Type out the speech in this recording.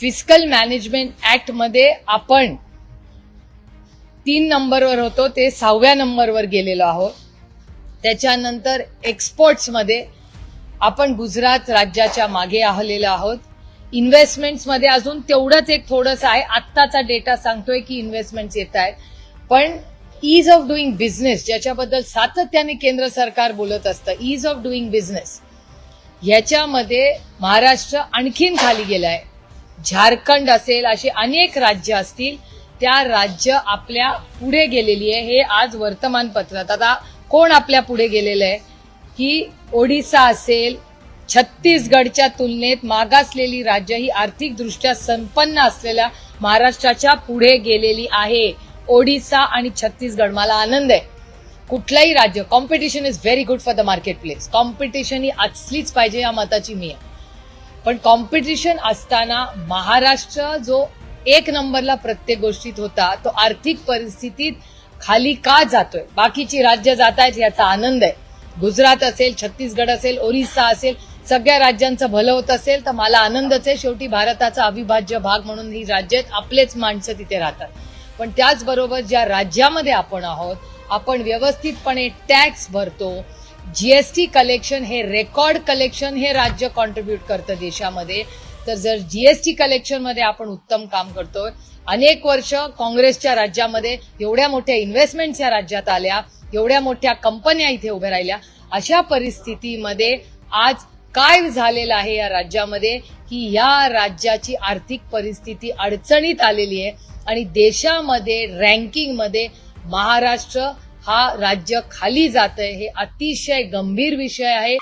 Physical management ॲक्टमध्ये आपण तीन नंबरवर होतो ते सहाव्या नंबरवर गेलेलो आहोत. त्याच्यानंतर एक्सपोर्ट्समध्ये आपण गुजरात राज्याच्या मागे आलेलो आहोत. इन्व्हेस्टमेंट्समध्ये अजून तेवढंच एक थोडंसं आहे. आत्ताचा डेटा सांगतोय की इन्व्हेस्टमेंट्स येत आहेत. पण ईज ऑफ डुईंग बिझनेस ज्याच्याबद्दल सातत्याने केंद्र सरकार बोलत असतं ईज ऑफ डुईंग बिझनेस ह्याच्यामध्ये महाराष्ट्र आणखीन खाली गेलाय. झारखंड असेल अशी अनेक राज्य असतील त्या राज्य आपल्या पुढे गेलेली आहे. हे आज वर्तमानपत्रात आता कोण आपल्या पुढे गेलेलं आहे? की ओडिसा असेल छत्तीसगडच्या तुलनेत मागासलेली राज्य ही आर्थिकदृष्ट्या संपन्न असलेल्या महाराष्ट्राच्या पुढे गेलेली आहे. ओडिसा आणि छत्तीसगड मला आनंद आहे. कुठलंही राज्य competition is very good for the market place competition ही असलीच पाहिजे या मताची मी आहे. पण कॉम्पिटिशन असताना महाराष्ट्र जो एक नंबरला प्रत्येक गोष्टीत होता तो आर्थिक परिस्थितीत खाली का जातोय? बाकीची राज्य जात आहेत याचा आनंद आहे. गुजरात असेल छत्तीसगड असेल ओरिसा असेल सगळ्या राज्यांचं भलं होत असेल तर मला आनंदच आहे. शेवटी भारताचा अविभाज्य भाग म्हणून ही राज्य आपलेच माणसं तिथे राहतात. पण त्याचबरोबर ज्या राज्यामध्ये आपण आहोत आपण व्यवस्थितपणे टॅक्स भरतो. जीएसटी कलेक्शन हे रेकॉर्ड कलेक्शन हे राज्य कॉन्ट्रीब्युट करतं देशामध्ये. तर जर जीएसटी कलेक्शनमध्ये आपण उत्तम काम करतोय अनेक वर्ष काँग्रेसच्या राज्यामध्ये एवढ्या मोठ्या इन्व्हेस्टमेंट्स या राज्यात आल्या एवढ्या मोठ्या कंपन्या इथे उभ्या राहिल्या. अशा परिस्थितीमध्ये आज काय झालेलं आहे या राज्यामध्ये? की या राज्याची आर्थिक परिस्थिती अडचणीत आलेली आहे आणि देशामध्ये रँकिंगमध्ये महाराष्ट्र हा राज्य खाली जात आहे हे अतिशय गंभीर विषय आहे.